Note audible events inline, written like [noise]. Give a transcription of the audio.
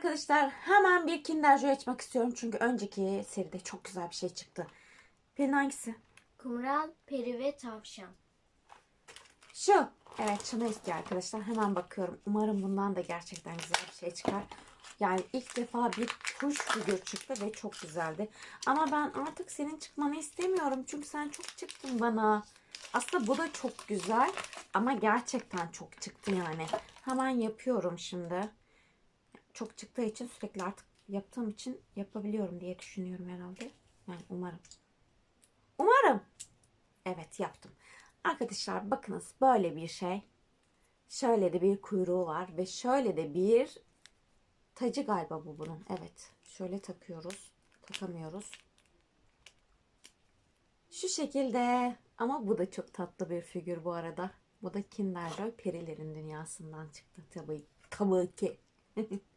arkadaşlar hemen bir Kinder Joy açmak istiyorum. Çünkü önceki seride çok güzel bir şey çıktı. Pelin hangisi? Kumral, peri ve tavşan. Şu. Evet şunu istiyor arkadaşlar. Hemen bakıyorum. Umarım bundan da gerçekten güzel bir şey çıkar. Yani ilk defa bir kuş figür çıktı ve çok güzeldi. Ama ben artık senin çıkmanı istemiyorum. Çünkü sen çok çıktın bana. Aslında bu da çok güzel. Ama gerçekten çok çıktı yani. Hemen yapıyorum şimdi. Çok çıktığı için sürekli artık yaptığım için yapabiliyorum diye düşünüyorum herhalde. Yani umarım. Umarım. Evet yaptım. Arkadaşlar bakınız böyle bir şey. Şöyle de bir kuyruğu var ve şöyle de bir tacı galiba bu bunun. Evet. Şöyle takıyoruz. Takamıyoruz. Şu şekilde ama bu da çok tatlı bir figür bu arada. Bu da Kinder Joy perilerin dünyasından çıktı tabii. Tabii ki. [laughs]